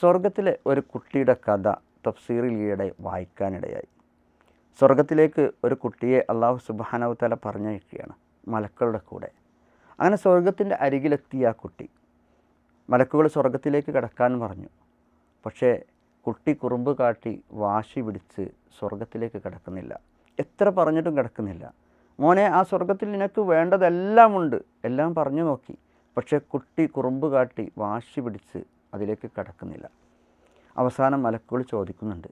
സ്വർഗത്തിലെ ഒരു കുട്ടിയുടെ കഥ തഫ്സീറിൽ ഈയിടെ വായിക്കാനിടയായി. സ്വർഗത്തിലേക്ക് ഒരു കുട്ടിയെ അള്ളാഹു സുബാനവത്തല പറഞ്ഞയക്കുകയാണ് മലക്കളുടെ കൂടെ. അങ്ങനെ സ്വർഗത്തിന്റെ അരികിലെത്തിയ ആ കുട്ടി. മലക്കുകൾ സ്വർഗത്തിലേക്ക് കിടക്കാൻ പറഞ്ഞു. പക്ഷേ കുട്ടി കുറുമ്പ് കാട്ടി വാശി പിടിച്ച് സ്വർഗത്തിലേക്ക് കിടക്കുന്നില്ല. എത്ര പറഞ്ഞിട്ടും കിടക്കുന്നില്ല. മോനെ ആ സ്വർഗത്തിൽ നിനക്ക് വേണ്ടതെല്ലാം ഉണ്ട്. എല്ലാം പറഞ്ഞു നോക്കി. പക്ഷേ കുട്ടി കുറുമ്പ് കാട്ടി വാശി പിടിച്ച് അതിലേക്ക് കടക്കുന്നില്ല. അവസാനം മലക്കുകൾ ചോദിക്കുന്നുണ്ട്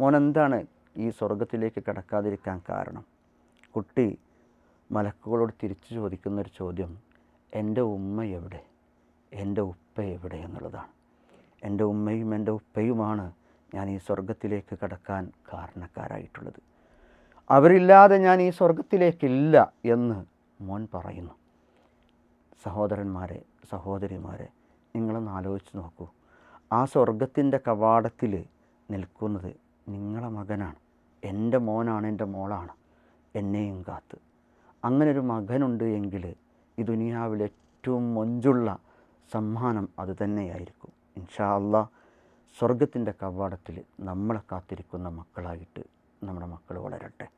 മോൻ എന്താണ് ഈ സ്വർഗത്തിലേക്ക് കടക്കാതിരിക്കാൻ കാരണം? കുട്ടി മലക്കുകളോട് തിരിച്ചു ചോദിക്കുന്നൊരു ചോദ്യം എന്റെ ഉമ്മ എവിടെ? എന്റെ ഉപ്പ എവിടെ? എന്നുള്ളതാണ്. എന്റെ ഉമ്മയും എന്റെ ഉപ്പയുമാണ് ഞാൻ ഈ സ്വർഗത്തിലേക്ക് കടക്കാൻ കാരണക്കാരായിട്ടുള്ളത്. അവരില്ലാതെ ഞാൻ ഈ സ്വർഗത്തിലേക്കില്ല എന്ന് മോൻ പറയുന്നു. സഹോദരന്മാരെ സഹോദരിമാരെ നിങ്ങളൊന്ന് ആലോചിച്ച് നോക്കൂ. ആ സ്വർഗത്തിന്റെ കവാടത്തിൽ നിൽക്കുന്നത് നിങ്ങളെ മകനാണ്. എന്റെ മോനാണ് എന്റെ മോളാണ്. എന്നെയും കാത്ത്. അങ്ങനെ ഒരു മകനുണ്ട് എങ്കിൽ ഈ ദുനിയാവിൽ ഏറ്റവും മൊഞ്ചുള്ള സമ്മാനം അത് തന്നെയായിരിക്കും. ഇൻഷാ അല്ലാ സ്വർഗത്തിന്റെ കവാടത്തിൽ നമ്മളെ കാത്തിരിക്കുന്ന മക്കളായിട്ട് നമ്മുടെ മക്കൾ വളരട്ടെ.